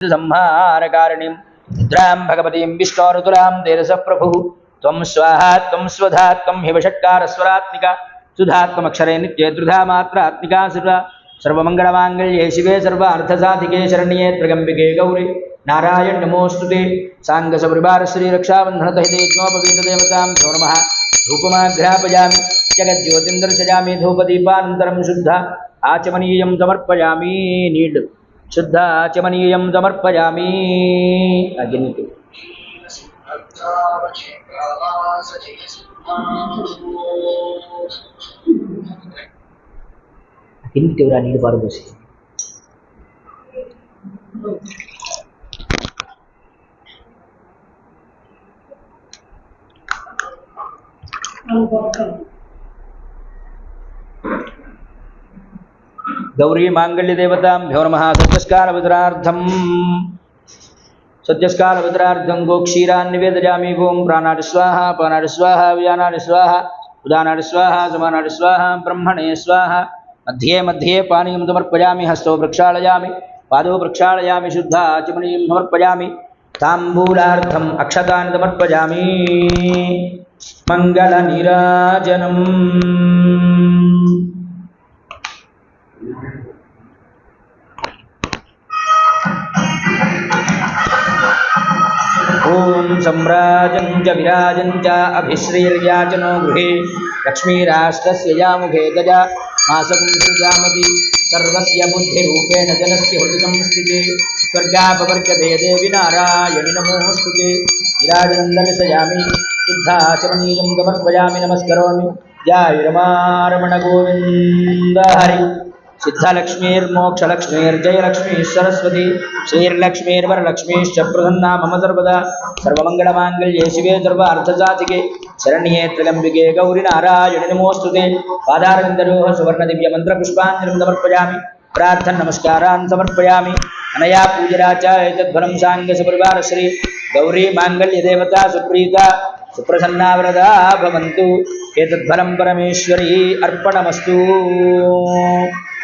సంహారకారిణిం నిద్రాం భగవతీం విష్ణోరుతులాం దేరస ప్రభు త్వం స్వాహా త్వం స్వధా త్వం హివషట్కార స్వరాత్మిక సుధాత్మక్షరే నిత్యేతృధా మాత్రాత్మికా సుర సర్వమంగళమాంగళ్యే శివే సర్వ అర్థసాధికే శరణ్యే త్రగంబికే గౌరి నారాయణ నమోస్తుతే సాంగ సపరివార శ్రీరక్షాబంధనతహితేజ్ఞోపవీతదేవతాం గౌరమ ధూపమాఘ్రాపయామి జగజ్యోతిం దర్శయామి ధూపదీపానంతరం శుద్ధ ఆచమనీయం సమర్పయామి నీడ్ शुद्धाचमनीयं समर्पयामि अग्निः అగ్ని తీవ్ర నీరు పారుపోసి అనుభవం ಗೌರಿ ಮಾಂಗಲ್ಯ ದೇವತಾಭ್ಯೋ ನಮಃ ಸತ್ಯಸ್ಕಾರ ವಿತರಾರ್ಥಂ ಸತ್ಯಸ್ಕಾರ ವಿತರಾರ್ಥಂ ಗೋ ಕ್ಷೀರಾನ್ ನಿವೇದಯಾಮಿ ಓಂ ಪ್ರಾಣಾಡಿ ಸ್ವಾಹ ಪಾನಾಡಿ ಸ್ವಾಹ ವ್ಯಾನಾಡಿ ಸ್ವಾಹ ಉದಾನಾಡಿ ಸ್ವಾಹ ಸಮಾನಾಡಿ ಸ್ವಾಹ ಬ್ರಹ್ಮಣೇ ಸ್ವಾಹ मध्ये मध्ये पानीयं समर्पयामि हस्तौ प्रक्षालयामि पादौ प्रक्षालयामि शुद्ध आचमनीयं समर्पयामि ताम्बूलार्थम् अक्षतानि समर्पयामि मङ्गलनीराजनम् ॐ सम्राजं च विराजं च अभिश्रीर्याचनो गृहे लक्ष्मीराष्ट्रस्य यामुखे गजा मासकं सृजामति सर्वस्य बुद्धिरूपेण जनस्य हृदितं स्थिते स्वर्गापवर्गते देवि नारायणि नमोऽस्तु ते। विराजनं दर्शयामि शुद्धाचमनीयं समर्पयामि नमस्करोमि। जय रमारमण गोविन्द हरि। सिद्धलक्ष्मीर्मोक्षलक्ष्मीर्जय लक्ष्मी सरस्वती श्रीर्लक्ष्मीर्वरलक्ष्मीश्च प्रसन्ना मम सर्वदा सर्वमङ्गलमाङ्गल्ये शिवे सर्वार्थसाधिके शरण्ये त्र्यम्बिके गौरि नारायणि नमोऽस्तु ते पादारविन्दरोः सुवर्णदिव्यमन्त्रपुष्पाञ्जलिं समर्पयामि प्रार्थन नमस्कारान् समर्पयामि अनया पूजरा च एतद्फलं साङ्गसपरिवार श्री गौरी माङ्गल्यदेवता सुप्रीता सुप्रसन्ना वरदा भवन्तु एतद्फलं परमेश्वरी अर्पणमस्तु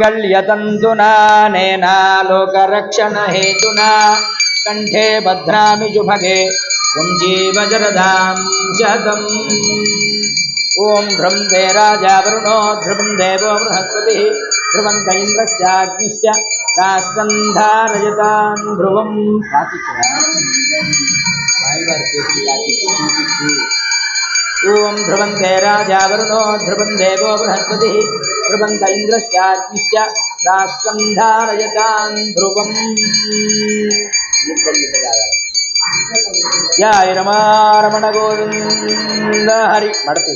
माङ्गल्यतन्तुना नेना लोकरक्षणहेतुना कण्ठे भद्रामिजुभगे पुञ्जीवजरदां शतम् ॐ ध्रुं दे राजा वरुणो, ध्रुवं देवो बृहस्पतिः, ध्रुवं इन्द्रश्चाग्निश्च राष्ट्रन्धारयतान् ध्रुवं ओम ध्रुवंते राजा वरुणो ध्रुवं देवो बृहस्पति ध्रुवंत इंद्रश्चाग्निश्च राष्ट्रं धारयतां ध्रुवम् जय रमारमण गोविन्द हरि मडति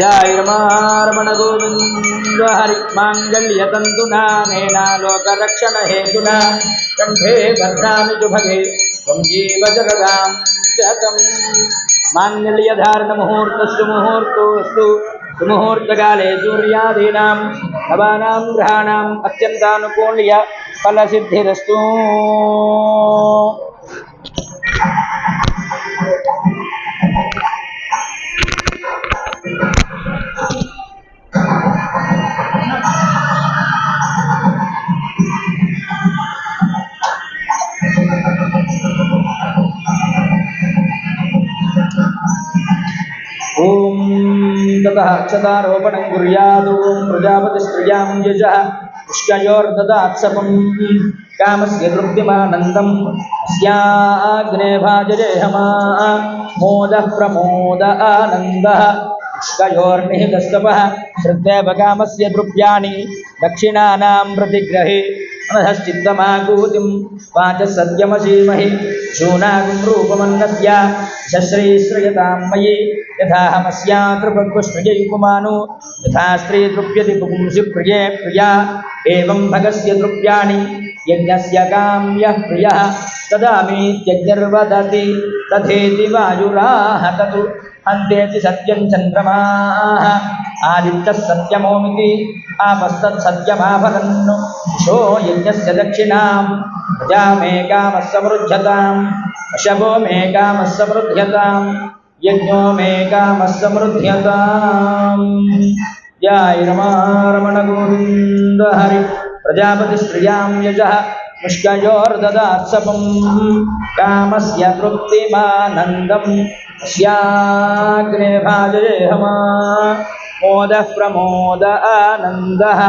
जय रमारमण गोविन्द हरि माङ्गल्यतन्तुना मेना लोकरक्षण हेतुना कण्ठे भद्रामि तु भगे त्वं जीव जगदां मुहूर्त मान्यल्यधारणमुहूर्तस्तु मुहूर्तोऽस्तु। सुमुहूर्तकाले सूर्यादीनां नवानां ग्रहाणाम् अत्यन्तानुकूल्य फलसिद्धिरस्तु। ततः अक्षतारोपणं कुर्यात् प्रजापतिस्त्रियाँ यजः पुष्कयोर्ददात्सपं कामस्य भाजरेहमा मोदः प्रमोद आनन्दः। पुष्कयोर्निहितस्तपः श्रद्धेव कामस्य द्रव्याणि दक्षिणानां प्रतिग्रहे। अनधश्चित्तमाकूतिं वाच सत्यमसीमहि शूनागुं रूपमन्नद्या शश्रीश्रयतां मयि यथाहमस्या तृपक्वश्रिययुपमानो यथा स्त्री तृप्यति पुंसि प्रिये प्रिया एवं भगस्य तृप्याणि యజ్ఞస్య కామ్య ప్రియ తదామీత్యజ్ఞర్వదతి తథేతి వాయురాహతతు హంతేతి సత్యం చంద్రమా ఆదిత్య సత్యమోమితి ఆపస్తత్ సత్యమాభరన్ను శో యజ్ఞస్య దక్షిణాం ప్రజా మే కామస్సమృధ్యతాం శవో మే కామస్సమృధ్యతాం యజ్ఞో మే కామస్సమృధ్యతాం జయ రమా రమణ గోవింద హరి प्रजापतिश्रियाँ यजः मुष्कयोर्ददात्सपं कामस्य तृप्तिमानन्दम्। स्याग्ने भाजयेहमा मोदः प्रमोद आनन्दः।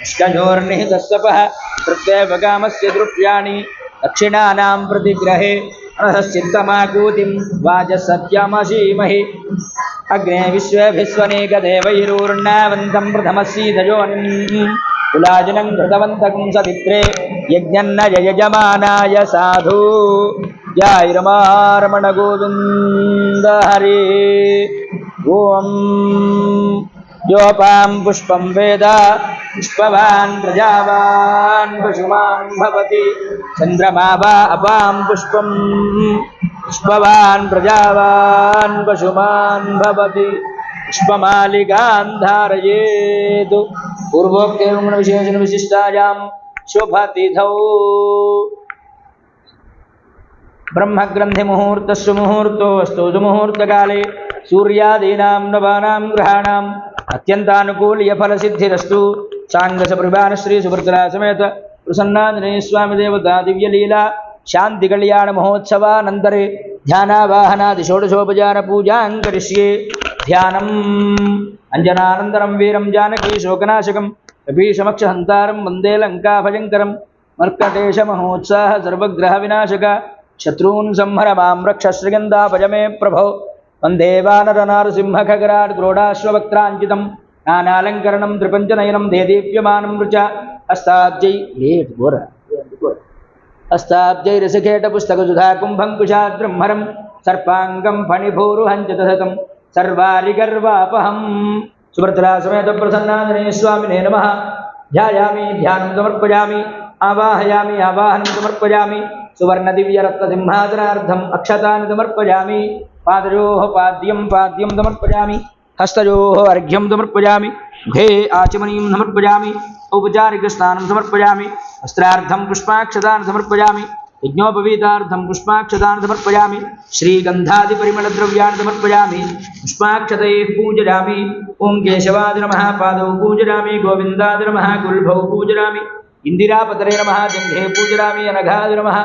मुष्कयोर्निहितः तृप्तेव कामस्य द्रुप्याणि दक्षिणानां प्रतिग्रहे अनहश्चित्तमाकूतिं वाजसत्यमशीमहि अग्ने विश्वेभिस्वनेकदेवैरूर्णावन्तं प्रथमसीदयोनिम्। कुलाजिनं कृतवन्तकं सवित्रे, यज्ञन्न यजमानाय साधु। जैरमारमण गोविन्द हरे ॐ योपां पुष्पं वेद, पुष्पवान् प्रजावान् पशुमान् भवति। चन्द्रमा वा अपां पुष्पं, पुष्पवान् प्रजावान् पशुमान् भवति। पुष्पमालिकान् धारयेत् पूर्वोक्तेन विशेषणविशिष्टायां शोभातिथौ। ब्रह्मग्रन्थिमुहूर्तस्सु मुहूर्तोऽस्तु मुहूर्तकाले सूर्यादीनां नवानां ग्रहाणाम् अत्यन्तानुकूल्यफलसिद्धिरस्तु। साङ्गसपरिवारश्रीसुभद्रासमेत प्रसन्नाञ्जनेय स्वामिदेवता दिव्यलीला शान्तिकल्याणमहोत्सवानन्तरे ध्यानावाहनादिषोडशोपचारपूजां करिष्ये ध्यानम्। अञ्जनानन्दनं वीरं जानकी शोकनाशकं कपीशमक्षहन्तारं वंदे लङ्काभयङ्करं मर्कटेशमहोत्साह सर्वग्रहविनाशक। शत्रून् संहर माँ रक्ष श्रीगन्धाभजमे प्रभो। वंदे वानरनारसिंहखगराट् क्रोडाश्ववक्त्राञ्चितं नानालङ्करणं त्रिपञ्चनयनं देदीप्यमानं च हस्ताब्जै लेट् घोर हस्ताब्जैरसखेटपुस्तकसुधा कुम्भङ्कुशाद्ब्रह्मरं सर्पाङ्गं फणिभूरुहं च तसतं सर्वारिगर्वापहं सुभद्रासमेतप्रसन्नाञ्जनेय स्वामिने नमः। ध्यायामि ध्यानं समर्पयामि आवाहयामि आवाहनं समर्पयामि सुवर्णदिव्यरत्नसिंहासनार्थम् अक्षतानि समर्पयामि पादयोः पाद्यं पाद्यं समर्पयामि हस्तयोः अर्घ्यं समर्पयामि मुखे आचमनीं समर्पयामि औपचारिकस्नानं समर्पयामि वस्त्रार्थं पुष्पाक्षतान् समर्पयामि यज्ञोपवीतार्थं पुष्पाक्षतान् समर्पयामि श्रीगन्धादिपरिमलद्रव्याणि समर्पयामि पुष्पाक्षतैः पूजयामि, ॐ केशवादि नमः, पादौ पूजयामि गोविन्दादि नमः, गुल्भौ पूजयामि इन्दिरापतरे नमः जङ्घे पूजयामि अनघादि नमः,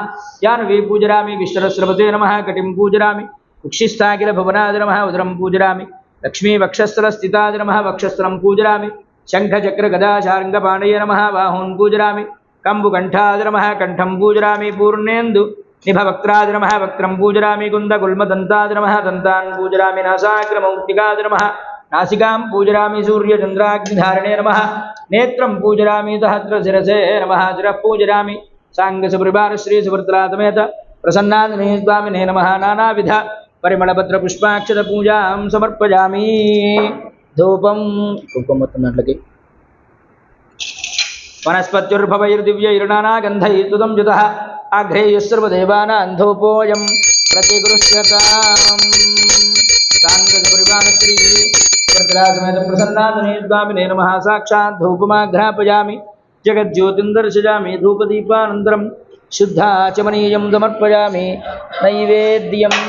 जानवी पूजयामि, विश्वरस्रवते नमः, कटिं पूजयामि कुक्षिस्थाखिलभुवनादि नमः, उदरं पूजयामि लक्ष्मीवक्षस्थलस्थितादि नमः, वक्षस्थलं पूजयामि शङ्खचक्रगदाशार्ङ्गपाणये नमः, बाहून् पूजयामि ಕಂಬುಕಂಠಾದ್ರಮಃ ಕಂಠಂ ಪೂಜರಾಮಿ ಪೂರ್ಣೇಂದು ನಿಭವಕ್ತಾದ್ರಮಃ ವಕ್ತ್ರಂ ಪೂಜರಾಮಿ ಕುಂದ ಗುಲ್ಮದಂತಾದ್ರಮಃ ದಂತಾನ್ ಪೂಜರಾಮಿ ನಾಸಾಗ್ರಮೌಕ್ತಿಗಾದ್ರಮಃ ನಾಸಿಕಾಂ ಪೂಜರಾಮಿ ಸೂರ್ಯಚಂದ್ರಾಗ್ನಿಧಾರಣೇ ನಮಃ ನೇತ್ರಂ ಪೂಜರಾಮಿ ಸಹಸ್ರ ಶಿರಸೇ ನಮಃ ಶಿರಃ ಪೂಜರಾಮಿ ಸಾಂಗ ಸುಪ್ರಭಾರ ಶ್ರೀ ಸುಭದ್ರಾತಮೇತ ಪ್ರಸನ್ನಾಂಜನೇ ಸ್ವಾಮಿನೇ ನಮಃ ನಾನಾವಿಧ ಪರಿಮಳಪತ್ರ ಪುಷ್ಪಾಕ್ಷತ ಪೂಜಾಂ ಸಮರ್ಪಯಾಮಿ ಧೂಪಂ ಧೂಪಂ ಮತ್ತು ನಡ್ಲಕ್ಕೆ सर्वदेवानां धूपोऽयं प्रतिगृह्यताम् साङ्गसपरिवारश्री भद्रासमेत प्रसन्नाञ्जनेय स्वामिने नमः। साक्षात् धूपमाघ्रापयामि। जगज्योतिं दर्शयामि धूपदीपानन्तरं शुद्धाचमनीयं समर्पयामि। नैवेद्यम्।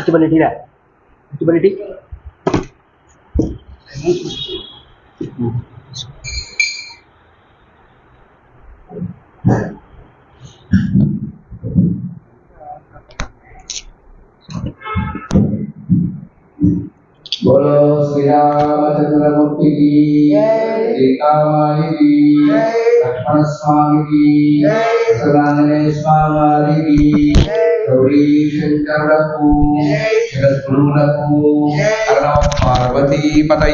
अस्टिबिलिटी रहा अस्टिबिलिटी बोलो श्री रामचंद्र मूर्ति की एकावाणी की लक्ष्मण स्वामी की सदानंद स्वामी की। गौरी शंकर लघु जगत गुरु लघु पार्वती पता